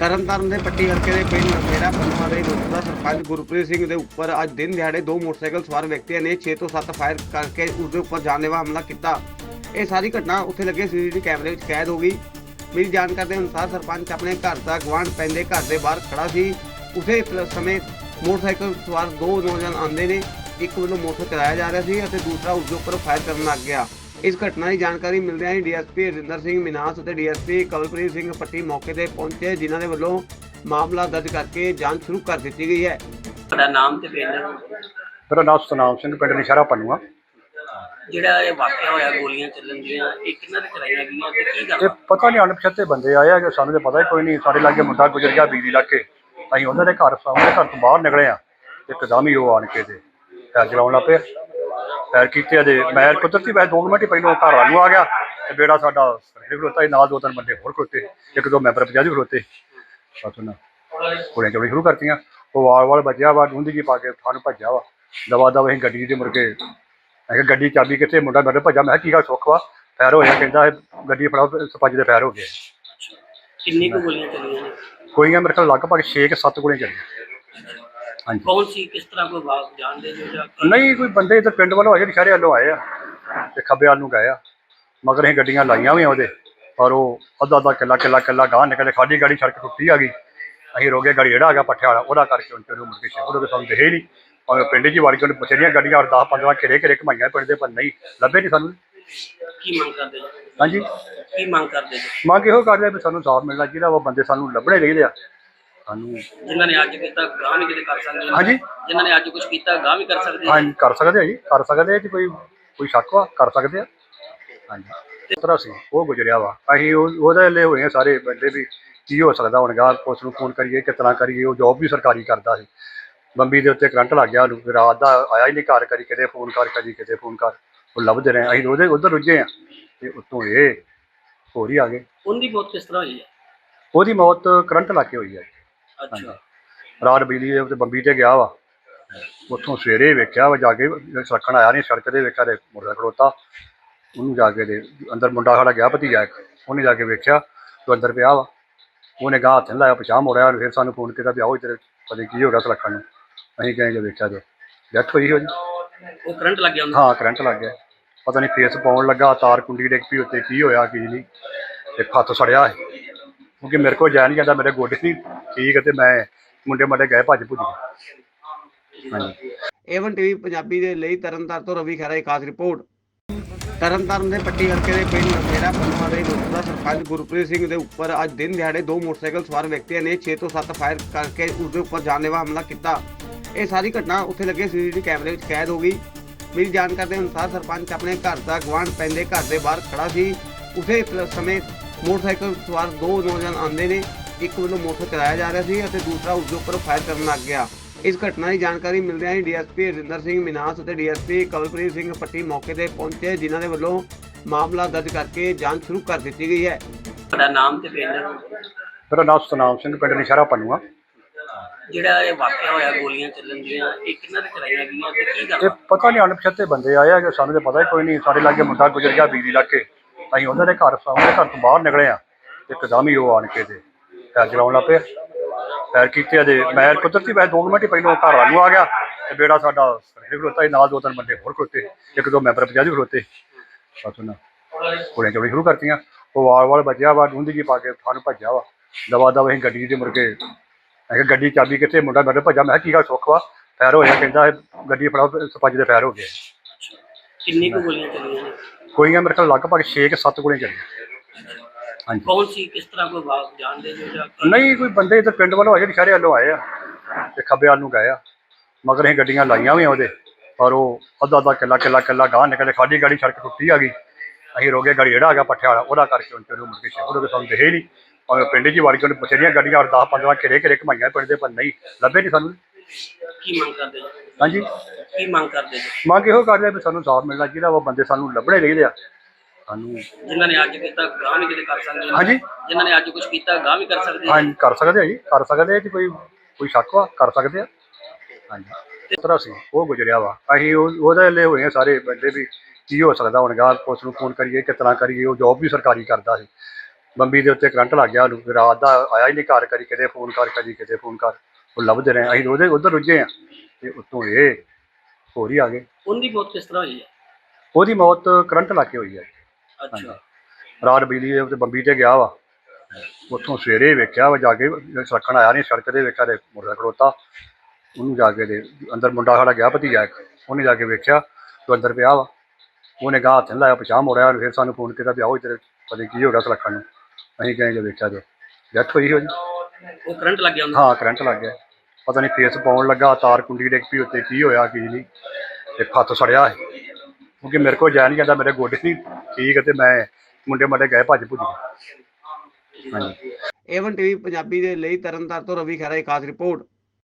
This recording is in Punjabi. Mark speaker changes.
Speaker 1: ਤਰਨਤਾਰਨ ਦੇ ਪੱਟੀ ਹਲਕੇ ਦੇ ਪਿੰਡ ਮੇਰਾ ਪੰਨਵਾ ਦੇ ਮੌਜੂਦਾ ਸਰਪੰਚ ਗੁਰਪ੍ਰੀਤ ਸਿੰਘ ਦੇ ਉੱਪਰ ਅੱਜ ਦਿਨ ਦਿਹਾੜੇ ਦੋ ਮੋਟਰਸਾਈਕਲ ਸਵਾਰ ਵਿਅਕਤੀਆਂ ਨੇ 6 ਤੋਂ 7 ਫਾਇਰ ਕਰਕੇ ਉਸ ਦੇ ਉੱਪਰ ਜਾਨਲੇਵਾ ਹਮਲਾ ਕੀਤਾ। ਇਹ ਸਾਰੀ ਘਟਨਾ ਉੱਥੇ ਲੱਗੇ ਸੀਸੀਟੀਵੀ ਕੈਮਰੇ ਵਿੱਚ ਕੈਦ ਹੋ ਗਈ। ਮਿਲੀ ਜਾਣਕਾਰੀ ਦੇ ਅਨੁਸਾਰ ਸਰਪੰਚ ਆਪਣੇ ਘਰ ਦਾ ਗਵਾਂਢ ਪੈਂਦੇ ਘਰ ਦੇ ਬਾਹਰ ਖੜਾ ਸੀ। ਉਸੇ ਸਮੇਂ ਮੋਟਰਸਾਈਕਲ ਸਵਾਰ ਦੋ ਨੌਜਵਾਨ ਆਉਂਦੇ ਨੇ। ਇੱਕ ਵੱਲੋਂ ਮੋਟਰਸਾਈਕਲ ਚਲਾਇਆ ਜਾ ਰਿਹਾ ਸੀ ਅਤੇ ਦੂਸਰਾ ਉਸ ਦੇ ਉੱਪਰ ਫਾਇਰ ਕਰਨ ਲੱਗ ਗਿਆ। ਇਸ ਘਟਨਾ ਦੀ ਜਾਣਕਾਰੀ ਮਿਲਦਿਆਂ ਹੀ ਡੀਐਸਪੀ ਰਜਿੰਦਰ ਸਿੰਘ ਮਿਨਾਸ ਅਤੇ ਡੀਐਸਪੀ ਕਵਲਪ੍ਰੀਤ ਸਿੰਘ ਪੱਟੀ ਮੌਕੇ ਤੇ ਪਹੁੰਚੇ ਜਿਨ੍ਹਾਂ ਦੇ ਵੱਲੋਂ ਮਾਮਲਾ ਦਰਜ ਕਰਕੇ ਜਾਂਚ ਸ਼ੁਰੂ ਕਰ ਦਿੱਤੀ ਗਈ ਹੈ।
Speaker 2: ਤੁਹਾਡਾ ਨਾਮ ਤੇ ਪਿੰਡ?
Speaker 3: ਮੇਰਾ ਨਾਮ ਸਤਨਾਮ ਸਿੰਘ ਪਿੰਡ ਨਿਸ਼ਾਰਾ ਪੰਨੂਆ।
Speaker 2: ਜਿਹੜਾ ਇਹ ਵਾਕਿਆ ਹੋਇਆ ਗੋਲੀਆਂ ਚੱਲਣ ਦੀਆਂ ਇਹ ਕਿੰਨਾ ਦੇ ਚਲਾਈਆਂ ਗਈਆਂ ਤੇ ਕੀ
Speaker 3: ਇਹ
Speaker 2: ਗੱਲ
Speaker 3: ਪਤਾ ਨਹੀਂ ਅਣਪਛਾਤੇ ਬੰਦੇ ਆਏ ਆ ਕਿ ਸਾਨੂੰ ਤਾਂ ਪਤਾ ਹੀ ਕੋਈ ਨਹੀਂ। ਸਾਡੇ ਲਾਗੇ ਮੁੰਡਾ ਗੁਜ਼ਰ ਗਿਆ ਬਿਜਲੀ ਲਾ ਕੇ ਅਸੀਂ ਉਹਨਾਂ ਦੇ ਘਰ ਸਾਹਮਣੇ ਘਰ ਤੋਂ ਬਾਹਰ ਨਿਕਲੇ ਆ। ਇੱਕਦਮ ਹੀ ਉਹ ਆਣ ਕੇ ਤੇ ਪੈਰ ਚਲਾਉਣ ਲੱਗ ਪਏ ਪੈਰ ਕੀਤੇ ਦੇ ਮੈਂ ਕੁਦਰਤੀ ਦੋ ਕੁ ਮਿੰਟ ਹੀ ਪਹਿਲਾਂ ਘਰ ਵੱਲ ਆ ਗਿਆ ਤੇ ਬੇੜਾ ਸਾਡਾ ਸਰੇ ਖਲੋਤਾ ਸੀ ਨਾਲ ਦੋ ਤਿੰਨ ਬੰਦੇ ਹੋਰ ਖਲੋਤੇ ਇੱਕ ਦੋ ਮੈਂਬਰ ਪੰਜਾਬੀ ਖਲੋਤੇ। ਬਸ ਉਹਨਾਂ ਕੋਲੇ ਚੋੜੀ ਸ਼ੁਰੂ ਕਰਤੀਆਂ। ਉਹ ਵਾਲ ਵਾਲ ਵੱਜਿਆ ਵਾ ਡੂੰਦੀ ਜੀ ਪਾ ਕੇ ਸਾਨੂੰ ਭੱਜਿਆ ਵਾ। ਦਵਾ ਦਵਾ ਅਸੀਂ ਗੱਡੀ ਦੇ ਮੁੜ ਕੇ ਮੈਂ ਕਿਹਾ ਗੱਡੀ ਚਾਬੀ ਕਿੱਥੇ ਮੁੰਡਾ ਮੇਰੇ ਭੱਜਾ ਮੈਂ ਕਿਹਾ ਕੀ ਗੱਲ ਸੁੱਖ ਵਾ? ਫੈਰ ਹੋਇਆ ਕਹਿੰਦਾ ਇਹ ਗੱਡੀ ਫੜਾਓ ਸਪੰਜ ਦੇ ਫੈਰ ਹੋ ਗਏ।
Speaker 2: ਕਿੰਨੀ ਕੁ ਗੋਲੀਆਂ ਚੱਲੀਆਂ ਨੇ?
Speaker 3: ਗੋਲੀਆਂ ਮੇਰੇ ਕੋਲ ਲਗਭਗ 6 ਕਿ 7 ਗੋਲੀਆਂ ਚੱਲੀਆਂ। ਹਾਂਜੀ।
Speaker 2: ਕੌਣ ਸੀ? ਕਿਸ ਤਰ੍ਹਾਂ ਕੋਈ ਬਾਤ ਜਾਣਦੇ ਜੋ ਜਾਂ
Speaker 3: ਨਹੀਂ ਕੋਈ ਬੰਦੇ ਇੱਧਰ ਪਿੰਡ ਵੱਲੋਂ ਆਏ ਸ਼ਹਿਰੇ ਵੱਲੋਂ ਆਏ ਆ। ਤੇ ਖੱਬੇ ਵੱਲ ਨੂੰ ਗਏ ਆ। ਮਗਰ ਅਸੀਂ ਗੱਡੀਆਂ ਲਾਈਆਂ ਵੀ ਉਹਦੇ ਪਰ ਉਹ ਅੱਧਾ ਅੱਧਾ ਕਿੱਲਾ ਕਿੱਲਾ ਕਿੱਲਾ ਗਾਹ ਨਿਕਲੇ ਖਾਡੀ ਗਾੜੀ ਸੜਕ ਟੁੱਟੀ ਆ ਗਈ। ਅਸੀਂ ਰੋਗੇ ਗਾੜੀ ਜਿਹੜਾ ਆ ਗਿਆ ਪੱਠੇ ਵਾਲਾ ਉਹਦਾ ਕਰਕੇ ਉਹਨਾਂ ਨੂੰ ਮੁੜ ਕੇ ਸ਼ਹਿਰ ਉਹਦੇ ਸਾਨੂੰ ਦਿਖੇ ਨਹੀਂ। ਭਾਵੇਂ ਪਿੰਡ 'ਚ ਵਾੜੀ ਕੋਲ ਬਥੇਰੀਆਂ ਗੱਡੀਆਂ ਔਰ 10 15 ਘੇਰੇ ਘੇਰੇ ਘਮਾਈਆਂ ਪਿੰਡ ਦੇ ਪਰ ਨਹੀਂ ਲੱਭੇ ਨਹੀਂ ਸਾਨੂੰ।
Speaker 2: ਕੀ ਮੰਗ ਕਰਦੇ ਜੀ?
Speaker 3: ਹਾਂਜੀ।
Speaker 2: ਕੀ ਮੰਗ ਕਰਦੇ ਜੀ?
Speaker 3: ਮੰਗ ਇਹੋ ਕਰਦੇ ਵੀ ਸਾਨੂੰ ਸਾਫ਼ ਮਿਲਣਾ ਚਾਹੀਦਾ ਵਾ ਬੰਦੇ ਸਾਨੂੰ ਲੱਭਣੇ ਚਾਹੀਦੇ ਆ। ਸਾਨੂੰ
Speaker 2: ਜਿਨ੍ਹਾਂ ਨੇ ਅੱਜ ਕੀਤਾ ਗਾਂ ਵੀ ਕਿਤੇ ਕਰ ਸਕਦੇ ਨੇ
Speaker 3: ਹਾਂਜੀ।
Speaker 2: ਜਿਨ੍ਹਾਂ ਨੇ ਅੱਜ ਕੁਝ ਕੀਤਾ ਗਾਂ ਵੀ ਕਰ ਸਕਦੇ ਨੇ
Speaker 3: ਹਾਂਜੀ ਕਰ ਸਕਦੇ ਆ ਜੀ ਕਰ ਸਕਦੇ ਆ ਜੀ ਕੋਈ ਕੋਈ ਸ਼ੱਕ ਵਾ ਕਰ ਸਕਦੇ ਆ। ਹਾਂਜੀ। ਤਰ੍ਹਾਂ ਸੀ ਉਹ ਗੁਜਰਿਆ ਵਾ। ਅਸੀਂ ਉਹ- ਉਹਦੇ ਲਈ ਹੋਏ ਆ ਸਾਰੇ ਬੰਦੇ ਵੀ ਕੀ ਹੋ ਸਕਦਾ ਹੁਣ ਗਾ ਪੁਲਿਸ ਨੂੰ ਫੋਨ ਕਰੀਏ ਕਿਸ ਤਰ੍ਹਾਂ ਕਰੀਏ ਉਹ ਜੌਬ ਵੀ ਸਰਕਾਰੀ ਕਰਦਾ ਸੀ। ਬੰਬੀ ਦੇ ਉੱਤੇ ਕਰੰਟ ਲੱਗ ਗਿਆ ਉਹਨੂੰ ਫਿਰ ਰਾਤ ਦਾ ਆਇਆ ਹੀ ਨਹੀਂ ਘਰ ਕਰੀ ਕਿਤੇ ਫੋਨ ਕਰ ਕਰੀ ਕਿਤੇ ਫੋਨ ਕਰ। ਉਹ ਲੱਭਦੇ ਰਹੇ ਅਸੀਂ ਉਹਦੇ ਉਧਰ ਰੁੱਝੇ ਆ ਤੇ ਉੱਤੋਂ ਇਹ ਹੋਰ ਹੀ ਆ ਗਏ।
Speaker 2: ਉਹਦੀ ਮੌਤ ਕਿਸ ਤਰ੍ਹਾਂ ਹੋਈ ਹੈ
Speaker 3: ਉਹਦੀ ਮੌਤ ਕਰੰਟ ਲੱਗ ਕੇ ਹੋਈ ਹੈ
Speaker 2: ਅੱਛਾ।
Speaker 3: ਰਾਤ ਬਿਜਲੀ ਦੇ ਉੱਤੇ ਬੰਬੀ ਤੇ ਗਿਆ ਵਾ। ਉੱਥੋਂ ਸਵੇਰੇ ਵੇਖਿਆ ਵਾ ਜਾ ਕੇ ਸੜਕਣ ਆਇਆ ਨਹੀਂ ਸੜਕ ਤੇ ਵੇਖਿਆ ਤੇ ਮੁੰਡਾ ਖੜੋਤਾ। ਉਹਨੂੰ ਜਾ ਕੇ ਦੇ ਅੰਦਰ ਮੁੰਡਾ ਸਾਡਾ ਗਿਆ ਭਤੀਜਾ ਇੱਕ। ਉਹਨੇ ਜਾ ਕੇ ਵੇਖਿਆ ਤੇ ਅੰਦਰ ਪਿਆ ਵਾ। ਉਹਨੇ ਗਾਹ ਹੱਥ ਲਾਇਆ ਪਛਾਣ ਮੋੜਿਆ ਫਿਰ ਸਾਨੂੰ ਫੋਨ ਕੀਤਾ ਵੀ ਆਓ ਇੱਧਰ ਪਤਾ ਕੀ ਹੋ ਗਿਆ ਸੜਕਾਂ ਨੂੰ। ਅਸੀਂ ਗਏ ਜੇ ਵੇਖਿਆ ਤੇ ਡੈਥ ਹੋਈ ਉਹਦੀ।
Speaker 2: ਉਹ ਕਰੰਟ ਲੱਗ ਗਿਆ
Speaker 3: ਹਾਂ ਕਰੰਟ ਲੱਗ ਗਿਆ। ਪਤਾ ਨਹੀਂ ਫੇਸ ਪਾਉਣ ਲੱਗਾ ਤਾਰ ਕੁੰਡੀ ਡਿੱਗ ਪਈ ਉੱਤੇ ਕੀ ਹੋਇਆ ਕੀ ਨਹੀਂ ਇੱਕ ਹੱਥ ਸੜਿਆ ਹੈ ਕਿਉਂਕਿ ਮੇਰੇ ਕੋਲ ਜਾ ਨਹੀਂ ਜਾਂਦਾ ਮੇਰੇ ਗੋਡੇ ਨਹੀਂ ਠੀਕ ਤੇ ਮੈਂ ਮੁੰਡੇ ਮਾਡੇ ਗਏ ਭੱਜ ਭੁੱਜ ਗਏ। ਹਾਂਜੀ।
Speaker 1: ਏਵਨ ਟੀਵੀ ਪੰਜਾਬੀ ਦੇ ਲਈ ਤਰਨਤਾਰਨ ਤੋਂ ਰਵੀ ਖਹਿਰਾ ਦੀ ਖਾਸ ਰਿਪੋਰਟ। ਤਰਨਤਾਰਨ ਦੇ ਪੱਟੀ ਹਲਕੇ ਦੇ ਪਿੰਡ ਮੇਰਾ ਪੰਨਵਾ ਦੇ ਮੌਜੂਦਾ ਸਰਪੰਚ ਗੁਰਪ੍ਰੀਤ ਸਿੰਘ ਦੇ ਉੱਪਰ ਅੱਜ ਦਿਨ ਦਿਹਾੜੇ ਦੋ ਮੋਟਰਸਾਈਕਲ ਸਵਾਰ ਵਿਅਕਤੀਆਂ ਨੇ 6 ਤੋਂ 7 ਫਾਇਰ ਕਰਕੇ ਉਸ ਦੇ ਉੱਪਰ ਜਾਨਲੇਵਾ ਹਮਲਾ ਕੀਤਾ। ਇਹ ਸਾਰੀ ਘਟਨਾ ਉੱਥੇ ਲੱਗੇ ਸੀਸੀਟੀਵੀ ਕੈਮਰੇ ਵਿੱਚ ਕੈਦ ਹੋ ਗਈ। ਮਿਲੀ ਜਾਣਕਾਰੀ ਦੇ ਅਨੁਸਾਰ ਸਰਪੰਚ ਆਪਣੇ ਘਰ ਦਾ ਗਵਾਂਢ ਪੈਂਦੇ ਘਰ ਦੇ ਬਾਹਰ ਖੜਾ ਸੀ। ਉਸੇ ਸਮੇਂ ਮੋਟਰਸਾਈਕਲ ਸਵਾਰ ਦੋ ਨੌਜਵਾਨ ਆਉਂਦੇ ਨੇ। ਇੱਕ ਵੱਲੋਂ ਮੋਟਰ ਚਲਾਇਆ ਜਾ ਰਿਹਾ ਸੀ ਅਤੇ ਦੂਸਰਾ ਉਸ ਦੇ ਉੱਪਰ ਫਾਇਰ ਕਰਨ ਲੱਗ ਗਿਆ। ਇਸ ਘਟਨਾ ਦੀ ਜਾਣਕਾਰੀ ਮਿਲਦਿਆਂ ਹੀ ਡੀਐਸਪੀ ਰਜਿੰਦਰ ਸਿੰਘ ਮਿਨਾਸ ਅਤੇ ਡੀਐਸਪੀ ਕਵਲਪ੍ਰੀਤ ਸਿੰਘ ਪੱਟੀ ਮੌਕੇ ਤੇ ਪਹੁੰਚੇ ਜਿਨ੍ਹਾਂ ਦੇ ਵੱਲੋਂ ਮਾਮਲਾ ਦਰਜ ਕਰਕੇ ਜਾਂਚ ਸ਼ੁਰੂ ਕਰ ਦਿੱਤੀ ਗਈ ਹੈ।
Speaker 2: ਤੁਹਾਡਾ ਨਾਮ ਤੇ ਪਿੰਡ?
Speaker 3: ਮੇਰਾ ਨਾਮ ਸਤਨਾਮ ਸਿੰਘ ਪਿੰਡ ਨਿਸ਼ਾਰਾ ਪੰਨੂਆ।
Speaker 2: ਜਿਹੜਾ ਇਹ ਵਾਕਿਆ ਹੋਇਆ ਗੋਲੀਆਂ ਚੱਲਣ ਦੀਆਂ ਇਹ ਕਿੰਨਾ ਦੇ ਚਲਾਈਆਂ ਗਈਆਂ ਤੇ ਕੀ
Speaker 3: ਇਹ
Speaker 2: ਗੱਲ
Speaker 3: ਪਤਾ ਨਹੀਂ ਅਣਪਛਾਤੇ ਬੰਦੇ ਆਏ ਆ ਕਿ ਸਾਨੂੰ ਤਾਂ ਪਤਾ ਹੀ ਕੋਈ ਨਹੀਂ ਸਾਡੇ ਲਾਗੇ ਮੁੰਡਾ ਗੁਜ਼ਰ ਗਿਆ ਬਿਜਲੀ ਲਾ ਕੇ ਅਸੀਂ ਉਹਨਾਂ ਦੇ ਘਰ ਸਾਹਮਣੇ ਘਰ ਤੋਂ ਬਾਹਰ ਨਿਕਲੇ ਆ ਇੱਕਦਮ ਹੀ ਉਹ ਆਣ ਕੇ ਤੇ। ਪੈਰ ਚਲਾਉਣ ਲੱਗ ਪਏ ਪੈਰ ਕੀਤੇ ਦੇ ਮੈਂ ਕੁਦਰਤੀ ਦੋ ਕੁ ਮਿੰਟ ਹੀ ਪਹਿਲਾਂ ਘਰ ਵੱਲ ਆ ਗਿਆ ਤੇ ਬੇੜਾ ਸਾਡਾ ਸਰੇ ਖਲੋਤਾ ਸੀ ਨਾਲ ਦੋ ਤਿੰਨ ਬੰਦੇ ਹੋਰ ਖਲੋਤੇ। ਇੱਕ ਦੋ ਮੈਂਬਰ ਪੰਜਾਬੀ ਖਲੋਤੇ। ਬਸ ਉਹਨਾਂ ਕੋਲੇ ਚੋੜੀ ਸ਼ੁਰੂ ਕਰਤੀਆਂ। ਉਹ ਵਾਲ ਵਾਲ ਵੱਜਿਆ ਵਾ ਡੂੰਦੀ ਜੀ ਪਾ ਕੇ ਸਾਨੂੰ ਭੱਜਿਆ ਵਾ। ਦਵਾ ਦਵਾ ਅਸੀਂ ਗੱਡੀ ਦੇ ਮੁੜ ਕੇ ਮੈਂ ਕਿਹਾ ਗੱਡੀ ਚਾਬੀ ਕਿੱਥੇ ਮੁੰਡਾ ਮੇਰੇ ਭੱਜਾ ਮੈਂ ਕਿਹਾ ਕੀ ਗੱਲ ਸੁੱਖ ਵਾ? ਫੈਰ ਹੋਇਆ ਕਹਿੰਦਾ ਗੱਡੀ ਫੜਾਓ ਸਪੰਜ ਦੇ ਫੈਰ ਹੋ ਗਏ।
Speaker 2: ਕਿੰਨੀ ਕੁ ਗੋਲੀਆਂ ਚੱਲੀਆਂ ਨੇ?
Speaker 3: ਗੋਲੀਆਂ ਮੇਰੇ ਕੋਲ ਲਗਭਗ 6 ਕਿ 7 ਗੋਲੀਆਂ ਚੱਲੀਆਂ। ਹਾਂਜੀ।
Speaker 2: ਕੌਣ ਸੀ? ਕਿਸ ਤਰ੍ਹਾਂ ਕੋਈ ਬਾਤ ਜਾਣਦੇ ਜੋ ਜਾਂ
Speaker 3: ਨਹੀਂ ਕੋਈ ਬੰਦੇ ਇੱਧਰ ਪਿੰਡ ਵੱਲੋਂ ਆਏ ਸ਼ਹਿਰੇ ਵੱਲੋਂ ਆਏ ਆ ਤੇ ਖੱਬੇ ਵੱਲ ਨੂੰ ਗਏ ਆ। ਮਗਰ ਅਸੀਂ ਗੱਡੀਆਂ ਲਾਈਆਂ ਵੀ ਉਹਦੇ ਪਰ ਉਹ ਅੱਧਾ ਅੱਧਾ ਕਿੱਲਾ ਕਿੱਲਾ ਕਿੱਲਾ ਗਾਹ ਨਿਕਲੇ ਖਾਡੀ ਗਾੜੀ ਸੜਕ ਟੁੱਟੀ ਆ ਗਈ। ਅਸੀਂ ਰੋਗੇ ਗਾੜੀ ਜਿਹੜਾ ਆ ਗਿਆ ਪੱਠੇ ਵਾਲਾ ਉਹਦਾ ਕਰਕੇ ਉਹਨਾਂ ਨੂੰ ਮੁੜ ਕੇ ਸ਼ਹਿਰ ਉਹਦੇ ਸਾਨੂੰ ਦਿਖੇ ਨਹੀਂ। ਭਾਵੇਂ ਪਿੰਡ 'ਚ ਵਾੜੀ ਕੋਲ ਬਥੇਰੀਆਂ ਗੱਡੀਆਂ ਔਰ 10 15 ਘੇਰੇ ਘੇਰੇ ਘਮਾਈਆਂ ਪਿੰਡ ਦੇ ਪਰ ਨਹੀਂ ਲੱਭੇ ਨਹੀਂ ਸਾਨੂੰ।
Speaker 2: ਕੀ ਮੰਗ ਕਰਦੇ ਜੀ
Speaker 3: ਹਾਂਜੀ।
Speaker 2: ਕੀ ਮੰਗ ਕਰਦੇ ਜੀ
Speaker 3: ਮੰਗ ਇਹੋ ਕਰਦੇ ਆ ਵੀ ਸਾਨੂੰ ਸਾਫ਼ ਮਿਲਣਾ ਚਾਹੀਦਾ ਵਾ ਬੰਦੇ ਸਾਨੂੰ ਲੱਭਣੇ ਚਾਹੀਦੇ ਆ। ਸਾਨੂੰ
Speaker 2: ਜਿਨ੍ਹਾਂ ਨੇ ਅੱਜ ਕੀਤਾ ਗਾਂ ਵੀ ਕਿਤੇ ਕਰ ਸਕਦੇ ਨੇ।
Speaker 3: ਹਾਂਜੀ।
Speaker 2: ਜਿਨ੍ਹਾਂ ਨੇ ਅੱਜ ਕੁਝ ਕੀਤਾ ਗਾਂ ਵੀ ਕਰ ਸਕਦੇ ਨੇ।
Speaker 3: ਹਾਂਜੀ ਕਰ ਸਕਦੇ ਆ ਜੀ ਕਰ ਸਕਦੇ ਆ ਜੀ ਕੋਈ ਕੋਈ ਸ਼ੱਕ ਵਾ ਕਰ ਸਕਦੇ ਆ। ਹਾਂਜੀ। ਤਰ੍ਹਾਂ ਸੀ ਉਹ ਗੁਜਰਿਆ ਵਾ। ਅਸੀਂ ਉਹ- ਉਹਦੇ ਲਈ ਹੋਏ ਆ ਸਾਰੇ ਬੰਦੇ ਵੀ ਕੀ ਹੋ ਸਕਦਾ ਹੁਣ ਗਾ ਪੁਲਿਸ ਨੂੰ ਫੋਨ ਕਰੀਏ ਕਿਸ ਤਰ੍ਹਾਂ ਕਰੀਏ ਉਹ ਜੌਬ ਵੀ ਸਰਕਾਰੀ ਕਰਦਾ ਸੀ। ਬੰਬੀ ਦੇ ਉੱਤੇ ਕਰੰਟ ਲੱਗ ਗਿਆ ਉਹਨੂੰ ਰਾਤ ਦਾ ਆਇਆ ਹੀ ਨਹੀਂ ਘਰ ਕਦੀ ਕਿਤੇ ਫੋਨ ਕਰ ਕਦੀ ਕਿਤੇ ਫੋਨ ਕਰ। ਉਹ ਲੱਭਦੇ ਰਹੇ ਅਸੀਂ ਉਹਦੇ ਉਧਰ ਰੁੱਝੇ ਆ ਤੇ ਉੱਤੋਂ ਇਹ ਹੋਰ ਹੀ ਆ ਗਏ।
Speaker 2: ਉਹਦੀ ਮੌਤ ਕਿਸ ਤਰ੍ਹਾਂ ਹੋਈ ਹੈ
Speaker 3: ਉਹਦੀ ਮੌਤ ਕਰੰਟ ਲੱਗ ਕੇ ਹੋਈ ਹੈ
Speaker 2: ਅੱਛਾ।
Speaker 3: ਰਾਤ ਬਿਜਲੀ ਦੇ ਉੱਤੇ ਬੰਬੀ ਤੇ ਗਿਆ ਵਾ। ਉੱਥੋਂ ਸਵੇਰੇ ਵੇਖਿਆ ਵਾ ਜਾ ਕੇ ਸੜਕਣ ਆਇਆ ਨਹੀਂ ਸੜਕ ਤੇ ਵੇਖਿਆ ਤੇ ਮੁੰਡਾ ਖੜੋਤਾ। ਉਹਨੂੰ ਜਾ ਕੇ ਦੇ ਅੰਦਰ ਮੁੰਡਾ ਸਾਡਾ ਗਿਆ ਭਤੀਜਾ ਇੱਕ। ਉਹਨੇ ਜਾ ਕੇ ਵੇਖਿਆ ਤੇ ਅੰਦਰ ਪਿਆ ਵਾ। ਉਹਨੇ ਗਾਹ ਹੱਥ ਲਾਇਆ ਪਛਾਣ ਮੋੜਿਆ ਫਿਰ ਸਾਨੂੰ ਫੋਨ ਕੀਤਾ ਵੀ ਆਓ ਇੱਧਰ ਪਤਾ ਕੀ ਹੋ ਗਿਆ ਸਲੱਖਣ ਨੂੰ। ਅਸੀਂ ਗਏ ਜੇ ਵੇਖਿਆ ਤੇ ਡੈਥ ਹੋਈ ਉਹਦੀ।
Speaker 2: ਉਹ ਕਰੰਟ ਲੱਗ ਗਿਆ ਉਹਨੂੰ?
Speaker 3: ਹਾਂ ਕਰੰਟ ਲੱਗ ਗਿਆ। ਪਤਾ ਨਹੀਂ ਫੇਸ ਪਾਉਣ ਲੱਗਾ ਤਾਰ ਕੁੰਡੀ ਡਿੱਗ ਪਈ ਉੱਤੇ ਕੀ ਹੋਇਆ ਕੀ ਨਹੀਂ। ਇੱਕ ਹੱਥ ਸੜਿਆ ਹੈ ਕਿਉਂਕਿ ਮੇਰੇ ਕੋਲ ਜਾ ਨਹੀਂ ਜਾਂਦਾ ਮੇਰੇ ਗੋਡੇ ਨਹੀਂ ਠੀਕ ਤੇ ਮੈਂ ਮੁੰਡੇ ਮਾਡੇ ਗਏ ਭੱਜ ਭੁੱਜ ਗਏ ਹਾਂਜੀ।
Speaker 1: ਏਵਨ ਟੀਵੀ ਪੰਜਾਬੀ ਦੇ ਲਈ ਤਰਨਤਾਰਨ ਤੋਂ ਰਵੀ ਖਹਿਰਾ ਦੀ ਖਾਸ ਰਿਪੋਰਟ।